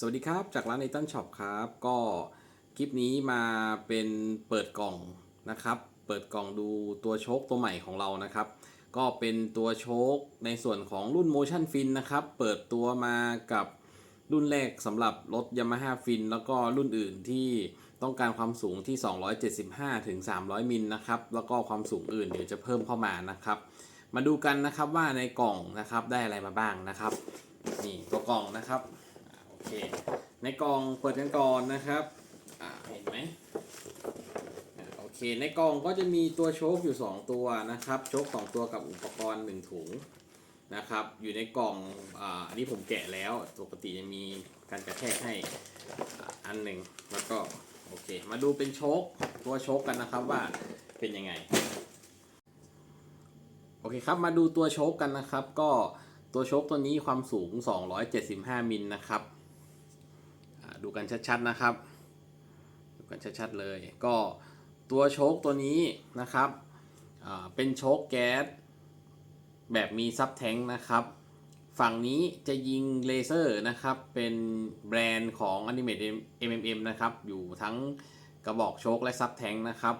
สวัสดีครับ จากร้าน n นตันช็อปครับ ก็คลิปนี้มาเป็นเปิดกล่องนะครับ เปิดกล่องดูตัวโชคตัวใหม่ของเรานะครับ ก็เป็นตัวโชคในส่วนของรุ่น Motion Fin นะครับ เปิดตัวมากับรุ่นแรกสำหรับรถ Yamaha Fin แล้วก็รุ่นอื่นที่ต้องการความสูงที่ 275ถึง300 มิลนะครับ แล้วก็ความสูงอื่นเดี๋ยวจะเพิ่มเข้ามานะครับ มาดูกันนะครับว่าในกล่องนะครับได้อะไรมาบ้างนะครับ นี่ตัวกล่องนะครับ เค ในกล่องเปิดกันก่อนนะครับ อ่า เห็นไหมอโอเค ในกล่องก็จะมีตัวโชคอยู่ 2 ตัวนะครับ โชค2ตัวกับอุปกรณ์ 1 ถุงนะครับ อยู่ในกล่อง อ่า อันนี้ผมแกะแล้ว ปกติจะมีการกระแทกให้อันหนึ่งแล้วก็ โอเค มาดูเป็นโชคตัวโชคกันนะครับว่าเป็นยังไง โอเคครับ มาดูตัวโชคกันนะครับ ก็ตัวโชคตัวนี้ความสูง 275 มิลนะครับ ดูกันชัดๆนะครับ ดูกันชัดๆเลย ก็ตัวโชคตัวนี้นะครับเป็นโชคแก๊สแบบมีซับแทงค์นะครับ ฝั่งนี้จะยิงเลเซอร์นะครับ เป็นแบรนด์ของ Animate MMM นะครับ อยู่ทั้งกระบอกโชคและซับแทงค์นะครับ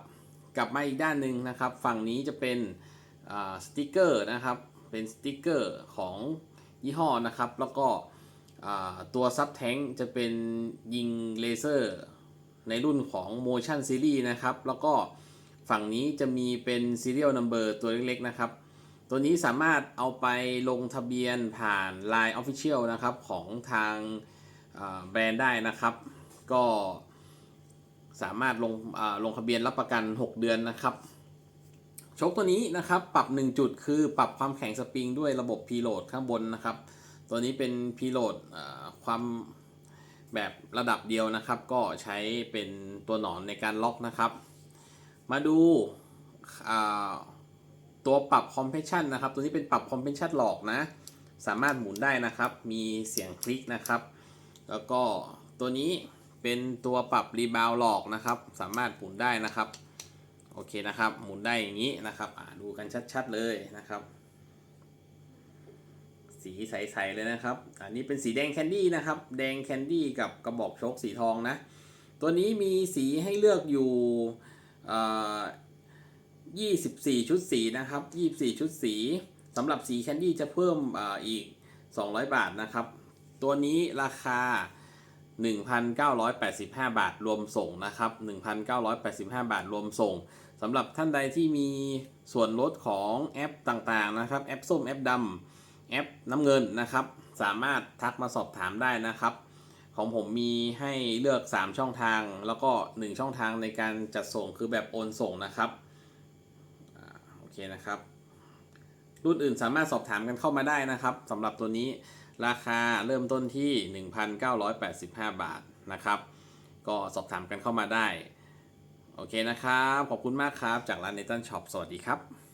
กลับมาอีกด้านหนึ่งนะครับ ฝั่งนี้จะเป็นสติกเกอร์นะครับ เป็นสติกเกอร์ของยี่ห้อนะครับ แล้วก็ ตัวซับแทงจะเป็นยิงเลเซอร์ ในรุ่นของ Motion Series นะครับ แล้วก็ฝั่งนี้จะมีเป็น Serial Number ตัวเล็กๆนะครับ ตัวนี้สามารถเอาไปลงทะเบียนผ่าน Line Official นะครับ ของทางแบรนด์ได้นะครับ ก็สามารถลงลงทะเบียนรับประกัน 6 เดือนนะครับชคตัวนี้นะครับ ปรับ 1 จุดคือปรับความแข็งสปริงด้วยระบบ preload ข้างบนนะครับ ตัวนี้เป็น preload อ่าความแบบระดับเดียวนะครับ ก็ใช้เป็นตัวหนอนในการล็อกนะครับ มาดูตัวปรับ compression นะครับ ตัวนี้เป็นปรับ compression หลอกนะ สามารถหมุนได้นะครับ มีเสียงคลิกนะครับ แล้วก็ตัวนี้เป็นตัวปรับรีบาวหลอกนะครับ สามารถหมุนได้นะครับ โอเคนะครับ หมุนได้อย่างนี้นะครับดูกันชัดๆเลยนะครับ สีใสๆเลยนะครับ อันนี้เป็นสีแดงแคนดี้นะครับ แดงแคนดี้กับกระบอกชคสีทองนะ ตัวนี้มีสีให้เลือกอยู่เอ่อ24 ชุดสีนะครับ 24 ชุดสีสำหรับสีแคนดี้จะเพิ่มออีก 200 บาทนะครับ ตัวนี้ราคา 1,985 บาทรวมส่งนะครับ 1,985 บาทรวมส่งสำหรับท่านใดที่มีส่วนลดของแอปต่างๆนะครับ แอปส้มแอปดำ แอปน้ำเงินนะครับ สามารถทักมาสอบถามได้นะครับ ของผมมีให้เลือก 3 ช่องทาง แล้วก็ 1 ช่องทางในการจัดส่งคือแบบโอนส่งนะครับอโอเคนะครับ รุ่นอื่นสามารถสอบถามกันเข้ามาได้นะครับสำหรับตัวนี้ราคาเริ่มต้นที่ 1,985 บาทนะครับ ก็สอบถามกันเข้ามาได้ โอเคนะครับ ขอบคุณมากครับ จากร้านเนตันช็อปสวัสดีครับ